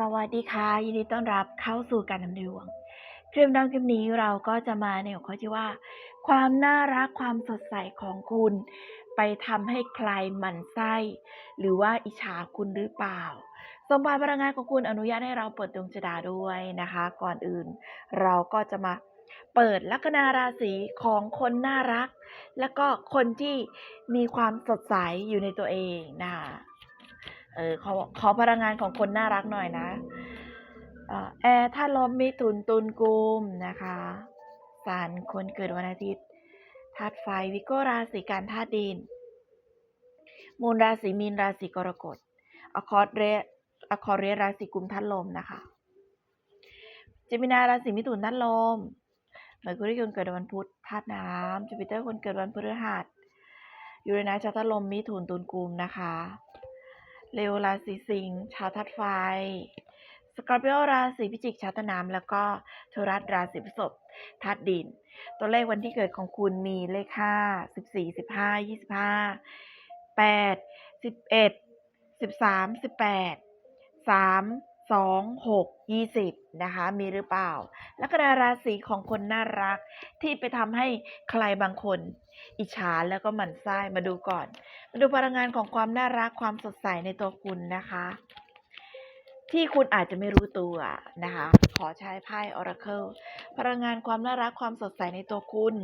สวัสดีค่ะยินดีต้อนรับเข้าสู่การนำดวงคลิปดาวคลิปนี้เราก็จะมาในหัวข้อที่ว่า ความน่ารักความสดใสของคุณ ไปทำให้ใครหมั่นไส้ หรือว่าอิจฉาคุณหรือเปล่าสมบัติพลังงานของคุณอนุญาตให้เราเปิดดวงชะตาด้วยนะคะ ก่อนอื่น เราก็จะมาเปิดลัคนาราศีของคนน่ารัก แล้วก็คนที่มีความสดใสอยู่ในตัวเองนะคะ เออขอขอพลังงานของคนน่ารักหน่อยนะแอร์ถ้าลมมิถุนตุลกุมนะคะสันคนเกิดวันอาทิตย์ธาตุไฟวิโกราศีการธาตุดิน มูลราศีมีนราศีกรกฎอคอร์เรอคอร์เรราศีกุมธาตุลมนะคะเจมินาราศีมิถุนธาตุลมเมอร์คุรีคนเกิดวันพุธธาตุน้ำจูปิเตอร์คนเกิดวันพฤหัสยูเรนัสชาวธาตุลมมิถุนตุลกุมนะคะ เลวราศีสิงห์ชาวธาตุไฟ สกอร์ปิโอราศีพิจิกชาวธาตุน้ำแล้วก็โทรัสราศีพฤษภธาตุดิน ตัวเลขวันที่เกิดของคุณมีเลขห้าสิบสี่สิบห้ายี่สิบห้าแปดสิบเอ็ดสิบสามสิบแปดสาม สองหกยี่สิบนะคะ มีหรือเปล่า ลัคนาราศีของคนน่ารัก ที่ไปทำให้ใครบางคน อิจฉาแล้วก็หมั่นไส้มาดูก่อน มาดูพลังงานของความน่ารักความสดใสในตัวคุณนะคะ ที่คุณอาจจะไม่รู้ตัวนะคะ ขอใช้ไพ่ Oracle พลังงานความน่ารักความสดใสในตัวคุณ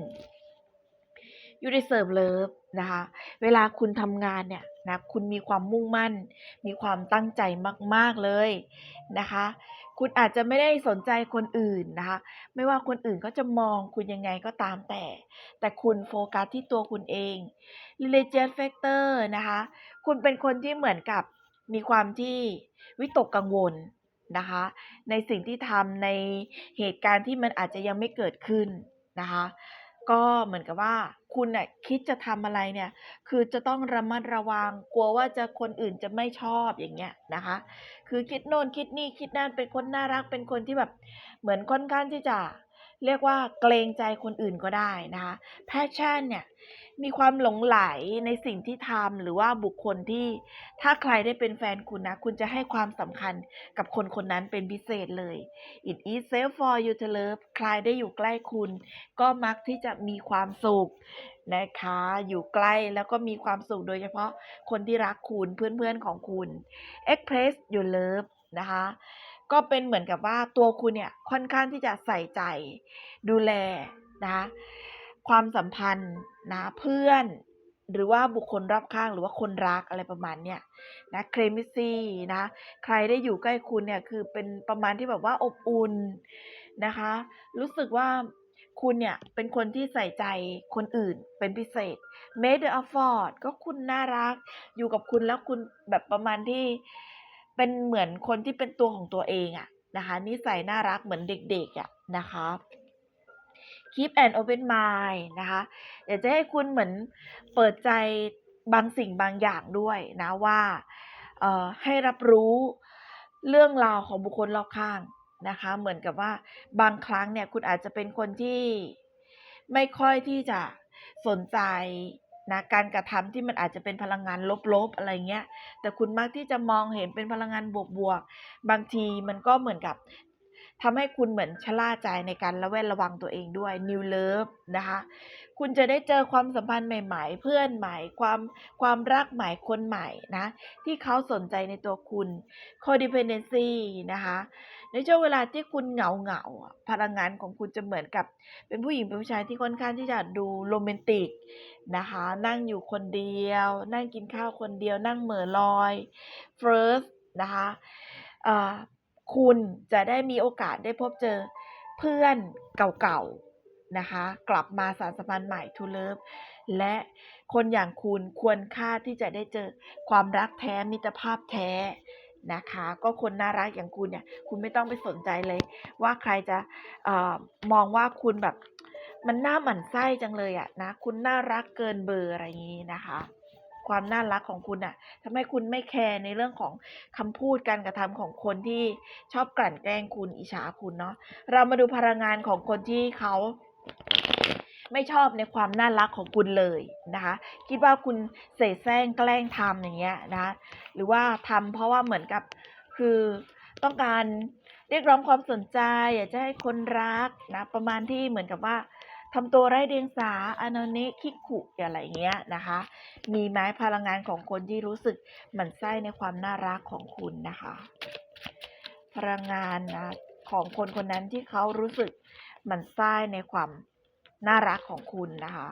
ยูริเซิร์ฟเลิฟนะคะ เวลาคุณทำงานเนี่ยนะคุณมีความมุ่งมั่น มีความตั้งใจมาก ๆ เลยนะคะ คุณอาจจะไม่ได้สนใจคนอื่นนะคะ ไม่ว่าคนอื่นก็จะมองคุณยังไงก็ตามแต่ แต่คุณโฟกัสที่ตัวคุณเอง religious factor นะคะ คุณเป็นคนที่เหมือนกับมีความที่วิตกกังวลนะคะ ในสิ่งที่ทำในเหตุการณ์ที่มันอาจจะยังไม่เกิดขึ้นนะคะ ก็เหมือนกับว่าคุณน่ะคิดจะทำอะไรเนี่ย คือจะต้องระมัดระวังกลัวว่าจะคนอื่นจะไม่ชอบอย่างเงี้ยนะคะ คือคิดโน่นคิดนี่คิดนั่นเป็นคนน่ารักเป็นคนที่แบบ เหมือนค่อนข้างที่จะเรียกว่าเกรงใจคนอื่นก็ได้นะคะแพชชั่นเนี่ย มีความหลงไหลในสิ่งที่ทำหรือว่าบุคคลที่ ถ้าใครได้เป็นแฟนคุณนะ คุณจะให้ความสำคัญกับคนคนนั้นเป็นพิเศษเลย it is safe for you to love ใครได้อยู่ใกล้คุณ ก็มักที่จะมีความสุขนะคะ อยู่ใกล้แล้วก็มีความสุขโดยเฉพาะคนที่รักคุณเพื่อนๆของคุณ express your love นะคะก็เป็นเหมือนกับว่าตัวคุณเนี่ยค่อนข้างที่จะใส่ใจดูแลนะคะความสัมพันธ์ นะเพื่อน หรือว่าบุคคลรอบข้างหรือว่าคนรักอะไรประมาณเนี้ยนะเครมิซีนะใครได้อยู่ใกล้คุณเนี่ยคือเป็นประมาณที่แบบว่าอบอุ่นนะคะ รู้สึกว่าคุณเนี่ยเป็นคนที่ใส่ใจคนอื่นเป็นพิเศษ made the effort ก็คุณน่ารัก อยู่กับคุณแล้วคุณแบบประมาณที่เป็นเหมือนคนที่เป็นตัวของตัวเองอะนะคะนิสัยน่ารักเหมือนเด็กๆอะนะคะ keep an open mind นะคะเดี๋ยวจะให้คุณเหมือนเปิดใจบางสิ่งบางอย่างด้วยนะว่าให้รับรู้เรื่องราวของบุคคลรอบข้างนะคะ เหมือนกับว่าบางครั้งเนี่ยคุณอาจจะเป็นคนที่ไม่ค่อยที่จะสนใจนะการกระทำที่มันอาจจะเป็นพลังงานลบๆอะไรเงี้ย แต่คุณมักที่จะมองเห็นเป็นพลังงานบวกๆ บางทีมันก็เหมือนกับ ทำให้คุณเหมือนชะล่าใจในการระแวดระวังตัวเองด้วย New Love นะคะ คุณจะได้เจอความสัมพันธ์ใหม่ ๆ เพื่อนใหม่ ความความรักใหม่คนใหม่นะ ที่เขาสนใจในตัวคุณ codependency นะคะ ในช่วงเวลาที่คุณเหงาเหงาๆพลังงานของคุณจะเหมือนกับ เป็นผู้หญิงเป็นผู้ชายที่ค่อนข้างที่จะดูโรแมนติกนะคะ นั่งอยู่คนเดียว นั่งกินข้าวคนเดียว นั่งเหม่อลอย first นะคะ คุณจะได้มีโอกาสได้พบเจอเพื่อนเก่าๆนะคะ กลับมาสารสัมพันธ์ใหม่ to love และคนอย่างคุณควรค่าที่จะได้เจอความรักแท้มิตรภาพแท้นะคะ ก็คนน่ารักอย่างคุณเนี่ยคุณไม่ต้องไปสนใจเลย ว่าใครจะเออมองว่าคุณแบบมันน่าหมั่นไส้จังเลยอะนะ คุณน่ารักเกินเบอร์อะไรอย่างนี้นะคะ ความน่ารักของคุณอะทำให้คุณไม่แคร์ในเรื่องของคำพูดการกระทำของคนที่ชอบกลั่นแกล้งคุณอิจฉาคุณเนาะเรามาดูพลังงานของคนที่เขาไม่ชอบในความน่ารักของคุณเลยนะคะ คิดว่าคุณเสแสร้งแกล้งทำอย่างเงี้ยนะคะหรือว่าทำเพราะว่าเหมือนกับคือต้องการเรียกร้องความสนใจ อยากจะให้คนรักนะ ประมาณที่เหมือนกับว่า ทำตัวไร้เดียงสาอานเนะคิกขุอะไรเงี้ยนะคะ มีไหมพลังงานของคนที่รู้สึกหมั่นไส้ในความน่ารักของคุณนะคะ พลังงานนะของคนคนนั้นที่เขารู้สึกหมั่นไส้ในความน่ารักของคุณนะคะ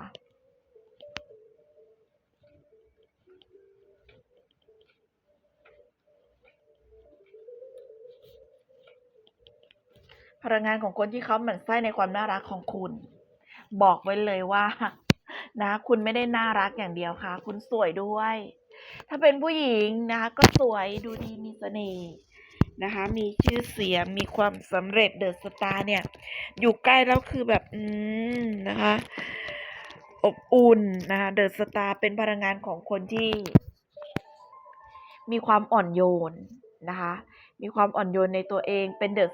พลังงานของคนที่เขาหมั่นไส้ในความน่ารักของคุณ บอกไว้เลยว่า นะ คุณไม่ได้น่ารักอย่างเดียวค่ะ คุณสวยด้วย ถ้าเป็นผู้หญิงนะคะ ก็สวยดูดีมีเสน่ห์นะคะ มีชื่อเสียงมีความสำเร็จเดอะสตาร์เนี่ย อยู่ใกล้แล้วคือแบบ อืมนะคะ อบอุ่นนะคะเดอะสตาร์เป็นพลังงานของคนที่ มีความอ่อนโยนนะคะ มีความอ่อนโยนในตัวเองเป็นเดอะ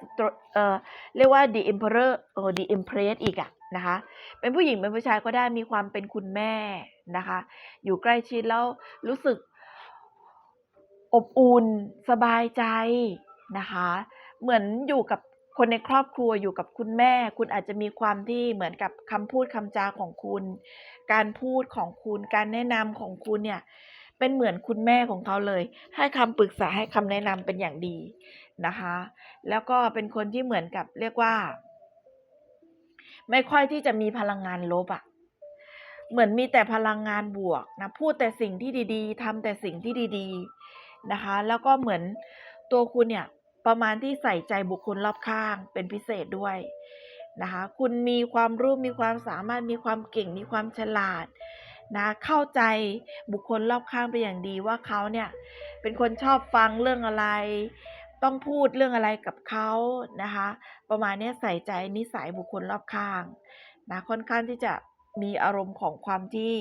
เอ่อเรียกว่า the emperor เออ the empress อีกอะ นะคะ เป็นผู้หญิงเป็นผู้ชายก็ได้มีความเป็นคุณแม่นะคะ อยู่ใกล้ชิดแล้วรู้สึกอบอุ่นสบายใจนะคะ เหมือนอยู่กับคนในครอบครัวอยู่กับคุณแม่ คุณอาจจะมีความที่เหมือนกับคำพูดคำจาของคุณ การพูดของคุณ การแนะนำของคุณเนี่ย เป็นเหมือนคุณแม่ของเขาเลย ให้คำปรึกษาให้คำแนะนำเป็นอย่างดีนะคะ แล้วก็เป็นคนที่เหมือนกับเรียกว่า ไม่ค่อยที่จะมีพลังงานลบอะเหมือนมีแต่พลังงานบวกนะพูดแต่สิ่งที่ดีๆทำแต่สิ่งที่ดีๆนะคะ แล้วก็เหมือนตัวคุณเนี่ยประมาณที่ใส่ใจบุคคลรอบข้างเป็นพิเศษด้วยนะคะ คุณมีความรู้มีความสามารถมีความเก่งมีความฉลาดนะเข้าใจบุคคลรอบข้างเป็นอย่างดีว่าเขาเนี่ยเป็นคนชอบฟังเรื่องอะไร ต้องพูดเรื่องอะไรกับเขานะคะ ประมาณนี้ใส่ใจนิสัยบุคคลรอบข้างนะค่อนข้างที่จะมีอารมณ์ของความที่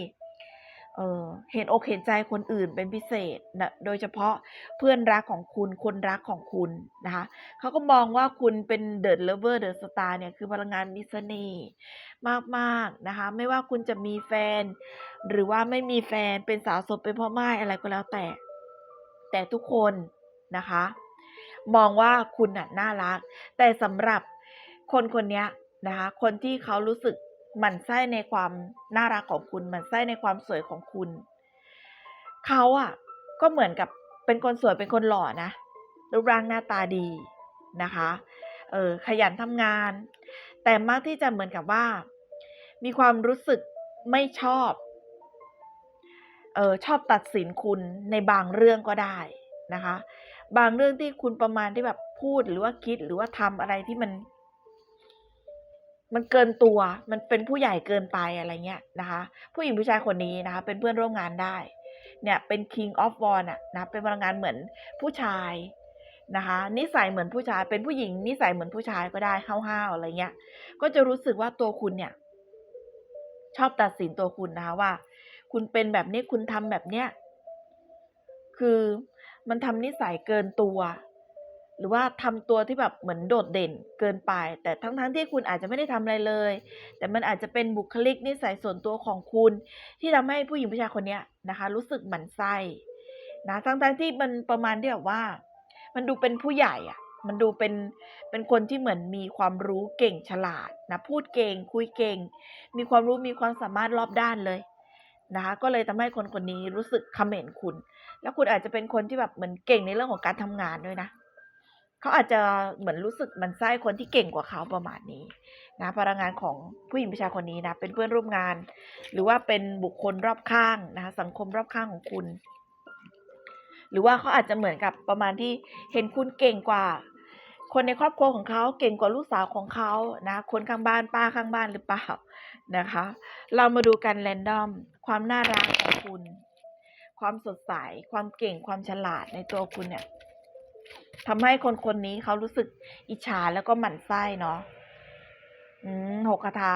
เออเห็นอกเห็นใจคนอื่นเป็นพิเศษนะโดยเฉพาะเพื่อนรักของคุณคนรักของคุณนะคะเขาก็มองว่าคุณเป็นเดอะเลเวอร์เดอะสตาร์เนี่ยคือพลังงานมิสเน่ห์มากๆนะคะ ไม่ว่าคุณจะมีแฟน หรือว่าไม่มีแฟนเป็นสาวโสดเป็นพ่อไม้อะไรก็แล้วแต่ แต่ทุกคนนะคะ มองว่าคุณน่ะน่ารัก แต่สำหรับคนคนนี้นะคะ คนที่เขารู้สึกหมั่นไส้ในความน่ารักของคุณหมั่นไส้ในความสวยของคุณ เขาอะก็เหมือนกับเป็นคนสวยเป็นคนหล่อนะรูปร่างหน้าตาดีนะคะ เออขยันทำงาน แต่มักที่จะเหมือนกับว่า มีความรู้สึกไม่ชอบ เออชอบตัดสินคุณในบางเรื่องก็ได้นะคะ บางเรื่องที่คุณประมาณที่แบบพูดหรือว่าคิดหรือว่าทำอะไรที่มัน มันเกินตัว มันเป็นผู้ใหญ่เกินไปอะไรเงี้ยนะคะ ผู้หญิงผู้ชายคนนี้นะคะ เป็นเพื่อนร่วมงานได้ เนี่ยเป็น king of w a n อะนะเป็นพลังงานเหมือนผู้ชายนะคะนิสัยเหมือนผู้ชายเป็นผู้หญิงนิสัยเหมือนผู้ชายก็ได้ห้าวๆอะไรเงี้ย ก็จะรู้สึกว่าตัวคุณเนี่ย ชอบตัดสินตัวคุณนะคะว่า คุณเป็นแบบนี้คุณทำแบบเนี้ยคือ มันทำนิสัยเกินตัว หรือว่าทำตัวที่แบบเหมือนโดดเด่นเกินไป แต่ทั้งๆทที่คุณอาจจะไม่ได้ทำอะไรเลย แต่มันอาจจะเป็นบุคลิกนิสัยส่วนตัวของคุณ ที่ทำให้ผู้หญิงผู้ชายคนนี้นะคะ รู้สึกหมั่นไส้นะทั้งๆที่มันประมาณที่แบบว่า มันดูเป็นผู้ใหญ่อะมันดูเป็นเป็นคนที่เหมือนมีความรู้เก่งฉลาดนะพูดเก่งคุยเก่ง มีความรู้มีความสามารถรอบด้านเลย นะคะก็เลยทำให้คนคนนี้รู้สึกคอมเมนต์คุณ แล้วคุณอาจจะเป็นคนที่แบบเหมือนเก่งในเรื่องของการทำงานด้วยนะเขาอาจจะเหมือนรู้สึกมันไส้คนที่เก่งกว่าเขาประมาณนี้นะพลังงานของผู้หญิงผู้ชาคนนี้นะเป็นเพื่อนร่วมงาน หรือว่าเป็นบุคคลรอบข้างนะคะสังคมรอบข้างของคุณ หรือว่าเขาอาจจะเหมือนกับประมาณที่เห็นคุณเก่งกว่า คนในครอบครัวของเขาเก่งกว่าลูกสาวของเขานะคนข้างบ้านป้าข้างบ้านหรือเปล่า นะคะ เรามาดูกันแรนดอม ความน่ารักของคุณ ความสดใส ความเก่ง ความฉลาดในตัวคุณเนี่ยทำให้คนคนนี้เขารู้สึกอิจฉาแล้วก็หมั่นไส้เนาะอืมหกคาถา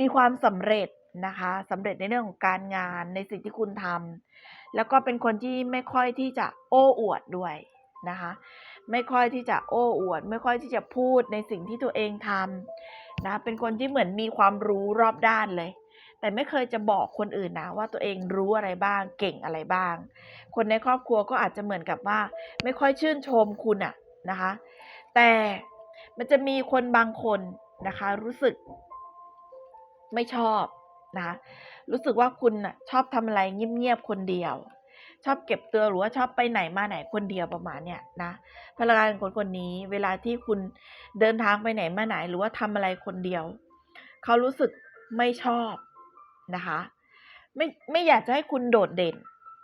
มีความสำเร็จนะคะสำเร็จในเรื่องของการงานในสิ่งที่คุณทำแล้วก็เป็นคนที่ไม่ค่อยที่จะโอ้อวดด้วยนะคะ ไม่ค่อยที่จะโอ้อวด ไม่ค่อยที่จะพูดในสิ่งที่ตัวเองทำ นะเป็นคนที่เหมือนมีความรู้รอบด้านเลย แต่ไม่เคยจะบอกคนอื่นนะว่าตัวเองรู้อะไรบ้าง เก่งอะไรบ้าง คนในครอบครัวก็อาจจะเหมือนกับว่า ไม่ค่อยชื่นชมคุณอะนะคะ แต่มันจะมีคนบางคนนะคะ รู้สึกไม่ชอบนะ รู้สึกว่าคุณน่ะชอบทำอะไรเงียบๆคนเดียว ชอบเก็บตัวหรือว่าชอบไปไหนมาไหนคนเดียวประมาณเนี้ยนะพลังงานคนคนนี้ เวลาที่คุณเดินทางไปไหนมาไหน หรือว่าทำอะไรคนเดียว เขารู้สึกไม่ชอบนะคะ ไม่ไม่อยากจะให้คุณโดดเด่น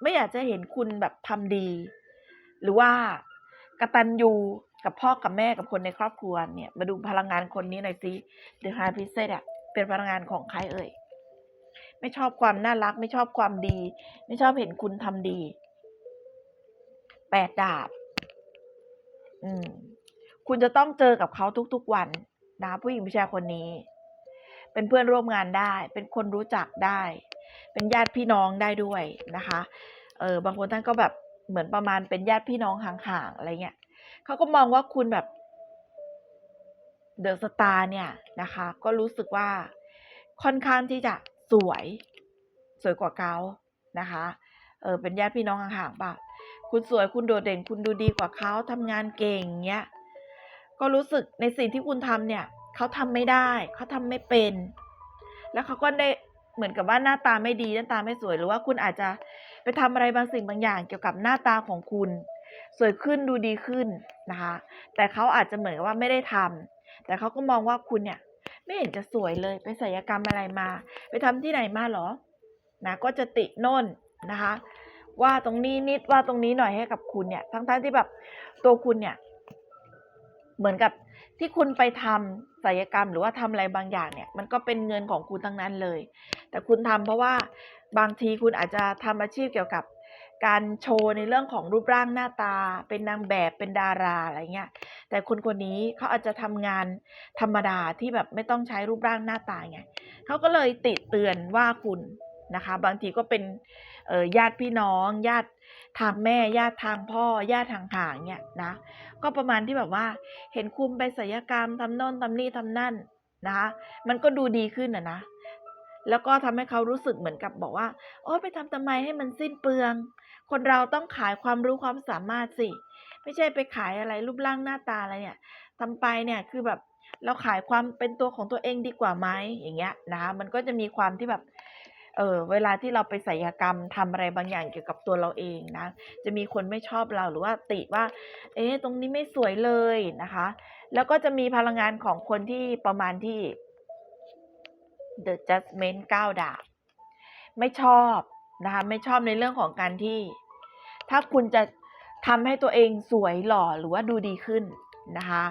ไม่อยากจะเห็นคุณแบบทำดี หรือว่ากระตัญญูกับพ่อกับแม่กับคนในครอบครัวเนี่ย มาดูพลังงานคนนี้หน่อยสิเดอะฮาร์พิเศษอะเป็นพลังงานของใครเอ่ย ไม่ชอบความน่ารัก ไม่ชอบความดี ไม่ชอบเห็นคุณทำดี แปดดาบ อืม คุณจะต้องเจอกับเขาทุกๆวัน นะ ผู้หญิงผู้ชายคนนี้ เป็นเพื่อนร่วมงานได้ เป็นคนรู้จักได้ เป็นญาติพี่น้องได้ด้วยนะคะ เออบางคนท่านก็แบบเหมือนประมาณเป็นญาติพี่น้องห่างๆอะไรเงี้ยเขาก็มองว่าคุณแบบเดอะสตาร์เนี่ยนะคะ ก็รู้สึกว่าค่อนข้างที่จะ สวย สวยกว่าเขานะคะ เออเป็นญาติพี่น้องห่างๆป่ะ คุณสวยคุณโดดเด่นคุณดูดีกว่าเขาทำงานเก่งเงี้ย ก็รู้สึกในสิ่งที่คุณทำเนี่ยเขาทำไม่ได้ เขาทำไม่เป็น แล้วเขาก็ได้เหมือนกับว่าหน้าตาไม่ดีหน้าตาไม่สวยหรือว่าคุณอาจจะไปทำอะไรบางสิ่งบางอย่างเกี่ยวกับหน้าตาของคุณ สวยขึ้นดูดีขึ้นนะคะ แต่เขาอาจจะเหมือนกับว่าไม่ได้ทำแต่เขาก็มองว่าคุณเนี่ย ไม่เห็นจะสวยเลยไปศัลยกรรมอะไรมา ไปทำที่ไหนมาหรอ นะก็จะติโน่นนะคะ ว่าตรงนี้นิดว่าตรงนี้หน่อยให้กับคุณเนี่ย ทั้งๆทที่แบบตัวคุณเนี่ย เหมือนกับที่คุณไปทำศัลยกรรมหรือว่าทำอะไรบางอย่างเนี่ย มันก็เป็นเงินของคุณทั้งนั้นเลย แต่คุณทำเพราะว่าบางทีคุณอาจจะทำอาชีพเกี่ยวกับ การโชว์ในเรื่องของรูปร่างหน้าตา เป็นนางแบบเป็นดาราอะไรเงี้ยแต่คนคนนี้เขาอาจจะทำงานธรรมดาที่แบบไม่ต้องใช้รูปร่างหน้าตาไงเขาก็เลยติเตือนว่าคุณนะคะ บางทีก็เป็นญาติพี่น้องญาติทางแม่ญาติทางพ่อญาติทางห่างเนี่ยนะก็ประมาณที่แบบว่า เห็นคุณไปศัลยกรรมทำโน่นทำนี่ทำนั่นนะคะมันก็ดูดีขึ้นนะนะ แล้วก็ทำให้เขารู้สึกเหมือนกับบอกว่า โอ้ไปทำทำไมให้มันสิ้นเปลือง คนเราต้องขายความรู้ความสามารถสิ ไม่ใช่ไปขายอะไรรูปร่างหน้าตาอะไรเนี่ยทำไปเนี่ยคือแบบเราขายความเป็นตัวของตัวเองดีกว่าไหมอย่างเงี้ยนะคะมันก็จะมีความที่แบบเออเวลาที่เราไปศัลยกรรมทำอะไรบางอย่างเกี่ยวกับตัวเราเองนะ จะมีคนไม่ชอบเราหรือว่าติว่า เอ๊ะตรงนี้ไม่สวยเลยนะคะ แล้วก็จะมีพลังงานของคนที่ประมาณที่ The Judgment 9 ดาบ ไม่ชอบนะคะไม่ชอบในเรื่องของการที่ ถ้าคุณจะทำให้ตัวเองสวยหล่อหรือว่าดูดีขึ้นนะคะ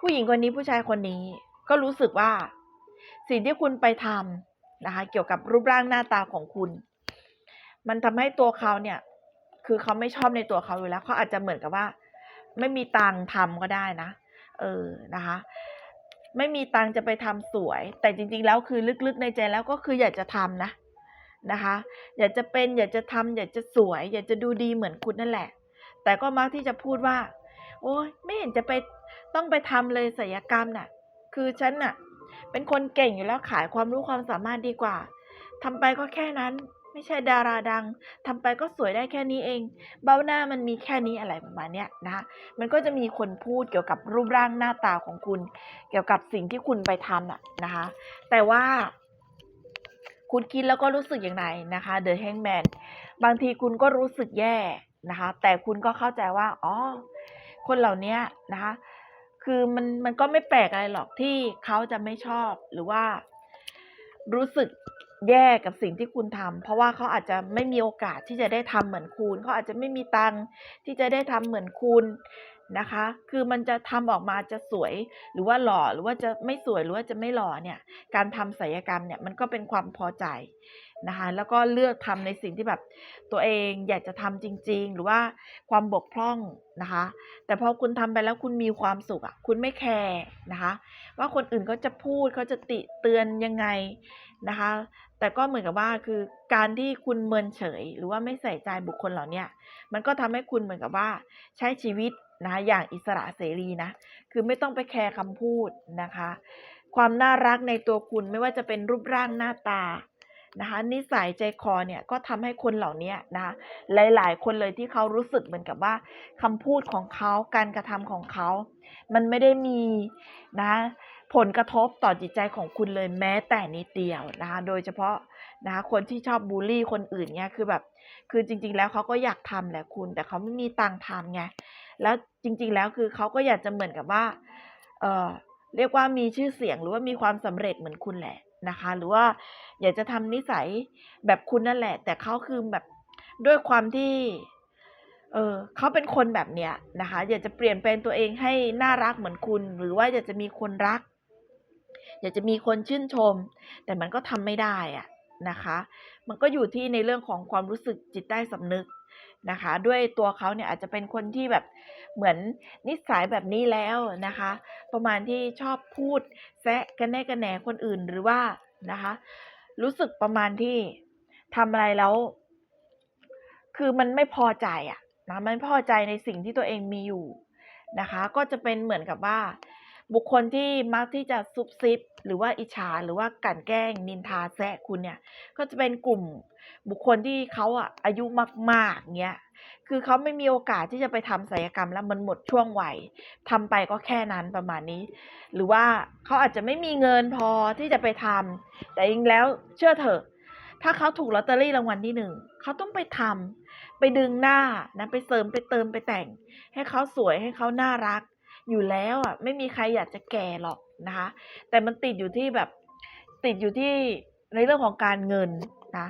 ผู้หญิงคนนี้ผู้ชายคนนี้ก็รู้สึกว่า สิ่งที่คุณไปทำนะคะ เกี่ยวกับรูปร่างหน้าตาของคุณ มันทำให้ตัวเขาเนี่ย คือเขาไม่ชอบในตัวเขาอยู่แล้วเขาอาจจะเหมือนกับว่า ไม่มีตังค์ทำก็ได้นะ เออนะคะ ไม่มีตังจะไปทำสวย แต่จริงๆแล้วคือลึกๆในใจแล้วก็คืออยากจะทำนะนะคะ อยากจะเป็นอยากจะทำอยากจะสวย อยากจะดูดีเหมือนคุณนั่นแหละ แต่ก็มักที่จะพูดว่า โอ้ยไม่เห็นจะไปต้องไปทำเลยศัลยกรรมน่ะ คือฉันน่ะ เป็นคนเก่งอยู่แล้วขายความรู้ความสามารถดีกว่าทำไปก็แค่นั้น ไม่ใช่ดาราดังทำไปก็สวยได้แค่นี้เอง เบ้าหน้ามันมีแค่นี้อะไรประมาณเนี้ยนะ มันก็จะมีคนพูดเกี่ยวกับรูปร่างหน้าตาของคุณ เกี่ยวกับสิ่งที่คุณไปทำอะนะคะ แต่ว่า คุณคิดแล้วก็รู้สึกอย่างไรนะคะ The Hangman บางทีคุณก็รู้สึกแย่นะคะ แต่คุณก็เข้าใจว่าอ๋อคนเหล่านี้นะคะ คือมันมันก็ไม่แปลกอะไรหรอกที่เขาจะไม่ชอบหรือว่ารู้สึก แย่กับสิ่งที่คุณทำเพราะว่าเขาอาจจะไม่มีโอกาสที่จะได้ทำเหมือนคุณเขาอาจจะไม่มีตังที่จะได้ทำเหมือนคุณนะคะ คือมันจะทำออกมาจะสวยหรือว่าหล่อหรือว่าจะไม่สวยหรือว่าจะไม่หล่อเนี่ย การทำศัลยกรรมเนี่ยมันก็เป็นความพอใจนะคะ แล้วก็เลือกทำในสิ่งที่แบบตัวเองอยากจะทำจริง ๆ หรือว่าความบกพร่องนะคะ แต่พอคุณทำไปแล้วคุณมีความสุขอะคุณไม่แคร์นะคะ ว่าคนอื่นเขาจะพูดเขาจะติเตือนยังไง นะคะ แต่ก็เหมือนกับว่าคือการที่คุณเมินเฉย หรือว่าไม่ใส่ใจบุคคลเหล่านี้มันก็ทำให้คุณเหมือนกับว่าใช้ชีวิตนะอย่างอิสระเสรีนะ คือไม่ต้องไปแคร์คำพูดนะคะ ความน่ารักในตัวคุณไม่ว่าจะเป็นรูปร่างหน้าตานะคะ นิสัยใจคอเนี่ยก็ทำให้คนเหล่านี้นะคะหลายๆ คนเลยที่เขารู้สึกเหมือนกับว่าคำพูดของเขาการกระทำของเขา มันไม่ได้มีนะ ผลกระทบต่อจิตใจของคุณเลยแม้แต่นิดเดียวนะคะ โดยเฉพาะนะคะคนที่ชอบบูลลี่คนอื่นเนี่ยคือแบบ คือจริง ๆ แล้วเขาก็อยากทำแหละคุณ แต่เขาไม่มีตังค์ทำไง แล้วจริง ๆ แล้วคือเขาก็อยากจะเหมือนกับว่า เอ่อเรียกว่ามีชื่อเสียงหรือว่ามีความสำเร็จเหมือนคุณแหละนะคะ หรือว่าอยากจะทำนิสัยแบบคุณนั่นแหละ แต่เขาคือแบบด้วยความที่เออเขาเป็นคนแบบเนี้ยนะคะ อยากจะเปลี่ยนแปลงตัวเองให้น่ารักเหมือนคุณ หรือว่าอยากจะมีคนรัก อยากจะมีคนชื่นชม แต่มันก็ทำไม่ได้อะนะคะ มันก็อยู่ที่ในเรื่องของความรู้สึกจิตใต้สำนึกนะคะ ด้วยตัวเขาเนี่ยอาจจะเป็นคนที่แบบเหมือนนิสัยแบบนี้แล้วนะคะ ประมาณที่ชอบพูดแซะกระแนะกระแหนคนอื่นหรือว่านะคะ รู้สึกประมาณที่ทำอะไรแล้ว คือมันไม่พอใจอะนะมันไม่พอใจในสิ่งที่ตัวเองมีอยู่นะคะ ก็จะเป็นเหมือนกับว่า บุคคลที่มักที่จะซุบซิบ หรือว่าอิจฉาหรือว่ากันแกล้งนินทาแซะคุณเนี่ย ก็จะเป็นกลุ่มบุคคลที่เขาอะอายุมากๆเงี้ยคือเขาไม่มีโอกาสที่จะไปทำศัลยกรรมแล้วมันหมดช่วงวัยทำไปก็แค่นั้นประมาณนี้ หรือว่าเขาอาจจะไม่มีเงินพอที่จะไปทำแต่จริงแล้วเชื่อเถอะ ถ้าเขาถูกลอตเตอรี่รางวัลที่หนึ่งเขาต้องไปทำไปดึงหน้านะไปเสริมไปเติมไปแต่ง ให้เขาสวยให้เขาน่ารัก อยู่แล้วอะไม่มีใครอยากจะแก่หรอกนะคะ แต่มันติดอยู่ที่แบบติดอยู่ที่ในเรื่องของการเงินนะ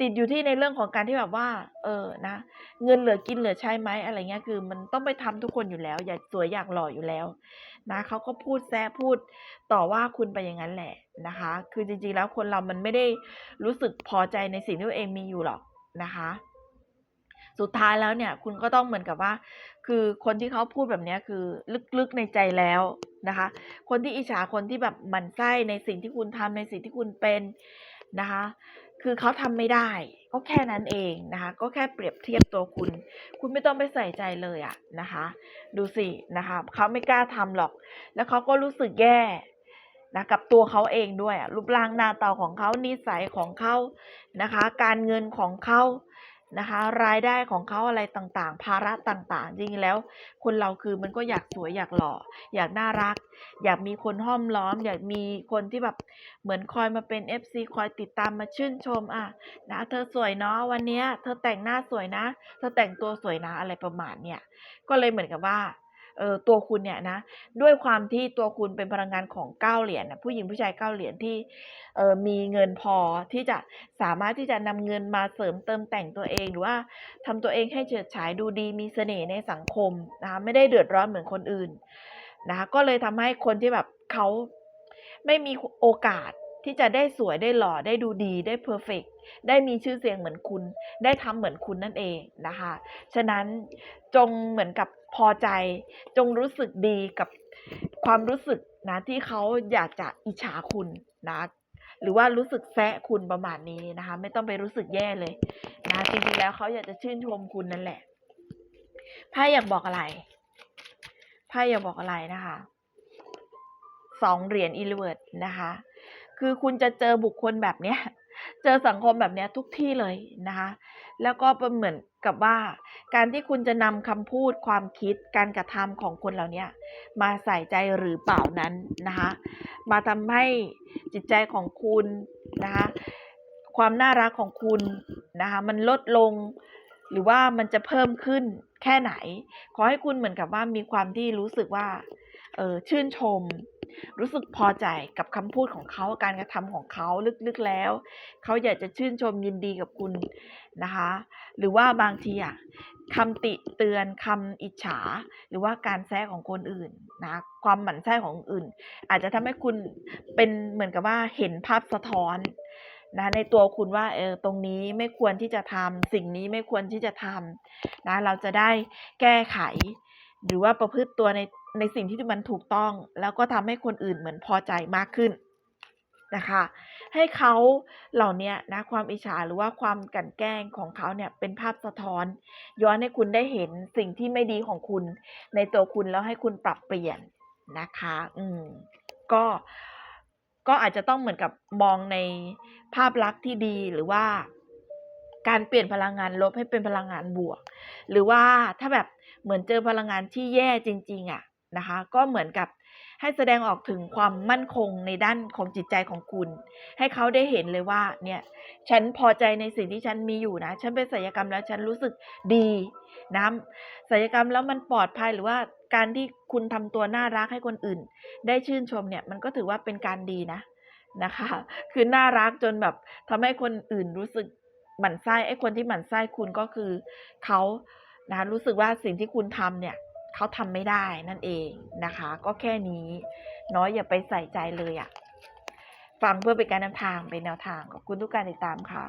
ติดอยู่ที่ในเรื่องของการที่แบบว่า เออนะ เงินเหลือกินเหลือใช้ไหมอะไรเงี้ยคือ มันต้องไปทำทุกคนอยู่แล้ว อยากสวยอยากหล่ออยู่แล้วนะเขาก็พูดแซะพูดต่อว่าคุณไปอย่างนั้นแหละนะคะ คือจริงๆแล้วคนเรามันไม่ได้รู้สึกพอใจในสิ่งที่ตัวเองมีอยู่หรอกนะคะ สุดท้ายแล้วเนี่ยคุณก็ต้องเหมือนกับว่า คือคนที่เขาพูดแบบนี้คือลึกๆในใจแล้วนะคะ คนที่อิจฉาคนที่แบบหมั่นไส้ในสิ่งที่คุณทำในสิ่งที่คุณเป็นนะคะ คือเขาทำไม่ได้ ก็แค่นั้นเองนะคะ ก็แค่เปรียบเทียบตัวคุณ คุณไม่ต้องไปใส่ใจเลยอะนะคะ ดูสินะคะเขาไม่กล้าทำหรอก แล้วเขาก็รู้สึกแย่นะกับตัวเขาเองด้วยรูปร่างหน้าตาของเขานิสัยของเขานะคะ การเงินของเขา นะคะ รายได้ของเขาอะไรต่างๆ ภาระต่างๆ จริงๆแล้ว คนเราคือมันก็อยากสวยอยากหล่อ อยากน่ารัก อยากมีคนห้อมล้อม อยากมีคนที่แบบเหมือนคอยมาเป็น FC คอยติดตามมาชื่นชมอะนะเธอสวยเนาะวันเนี้ยเธอแต่งหน้าสวยนะ เธอแต่งตัวสวยนะอะไรประมาณเนี่ยก็เลยเหมือนกับว่า เออตัวคุณเนี่ยนะด้วยความที่ตัวคุณเป็นพลังงานของเก้าเหรียญนะผู้หญิงผู้ชายเก้าเหรียญที่เออมีเงินพอที่จะสามารถที่จะนำเงินมาเสริมเติมแต่งตัวเองหรือว่าทำตัวเองให้เฉิดฉายดูดีมีเสน่ห์ในสังคมนะคะไม่ได้เดือดร้อนเหมือนคนอื่นนะคะก็เลยทำให้คนที่แบบเขาไม่มีโอกาสที่จะได้สวยได้หล่อได้ดูดีได้เพอร์เฟกได้มีชื่อเสียงเหมือนคุณ ได้ทำเหมือนคุณนั่นเองนะคะ ฉะนั้นจงเหมือนกับ พอใจจงรู้สึกดีกับความรู้สึกนะที่เขาอยากจะอิจฉาคุณนะหรือว่ารู้สึกแซะคุณประมาณนี้นะคะ ไม่ต้องไปรู้สึกแย่เลยนะจริงๆแล้วเขาอยากจะชื่นชมคุณนั่นแหละไพ่อยากบอกอะไรไพ่อยากบอกอะไรนะคะสองเหรียญอีลิเวิร์ดนะคะ คือคุณจะเจอบุคคลแบบเนี้ย เจอสังคมแบบเนี้ยทุกที่เลยนะคะ แล้วก็เป็นเหมือนกับว่า การที่คุณจะนำคำพูดความคิดการกระทำของคนเหล่านี้มาใส่ใจหรือเปล่านั้นนะคะมาทำให้จิตใจของคุณนะคะความน่ารักของคุณนะคะมันลดลงหรือว่ามันจะเพิ่มขึ้นแค่ไหน ขอให้คุณเหมือนกับว่ามีความที่รู้สึกว่าเออชื่นชม รู้สึกพอใจกับคำพูดของเขาการกระทำของเขาลึกๆแล้ว เขาอยากจะชื่นชมยินดีกับคุณนะคะ หรือว่าบางทีอะ คำติเตือนคำอิจฉา หรือว่าการแซะของคนอื่นนะความหมั่นไส้ของอื่น อาจจะทำให้คุณเป็นเหมือนกับว่าเห็นภาพสะท้อนนะในตัวคุณว่าเออตรงนี้ไม่ควรที่จะทำสิ่งนี้ไม่ควรที่จะทำนะเราจะได้แก้ไข หรือว่าประพฤติตัวในในสิ่งที่มันถูกต้อง แล้วก็ทำให้คนอื่นเหมือนพอใจมากขึ้น นะคะ ให้เขาเหล่านี้นะความอิจฉาหรือว่าความกันแกล้งของเขาเนี่ยเป็นภาพสะท้อน ย้อนให้คุณได้เห็นสิ่งที่ไม่ดีของคุณ ในตัวคุณแล้วให้คุณปรับเปลี่ยนนะคะ อืม ก็ก็อาจจะต้องเหมือนกับมองในภาพลักษณ์ที่ดีหรือว่า การเปลี่ยนพลังงานลบให้เป็นพลังงานบวก หรือว่าถ้าแบบเหมือนเจอพลังงานที่แย่จริง ๆอะนะคะ ก็เหมือนกับ ให้แสดงออกถึงความมั่นคงในด้านของจิตใจของคุณ ให้เขาได้เห็นเลยว่าเนี่ยฉันพอใจในสิ่งที่ฉันมีอยู่นะ ฉันเป็นศัลยกรรมแล้วฉันรู้สึกดีนะศัลยกรรมแล้วมันปลอดภัยหรือว่าการที่คุณทำตัวน่ารักให้คนอื่น ได้ชื่นชมเนี่ยมันก็ถือว่าเป็นการดีนะนะคะ คือน่ารักจนแบบทำให้คนอื่นรู้สึกหมั่นไส้ไอ้คนที่หมั่นไส้คุณก็คือเขานะรู้สึกว่าสิ่งที่คุณทำเนี่ย เขาทำไม่ได้นั่นเองนะคะ ก็แค่นี้เนาะอย่าไปใส่ใจเลยอะฟังเพื่อเป็นการนำทางเป็นแนวทางขอบคุณทุกการติดตามค่ะ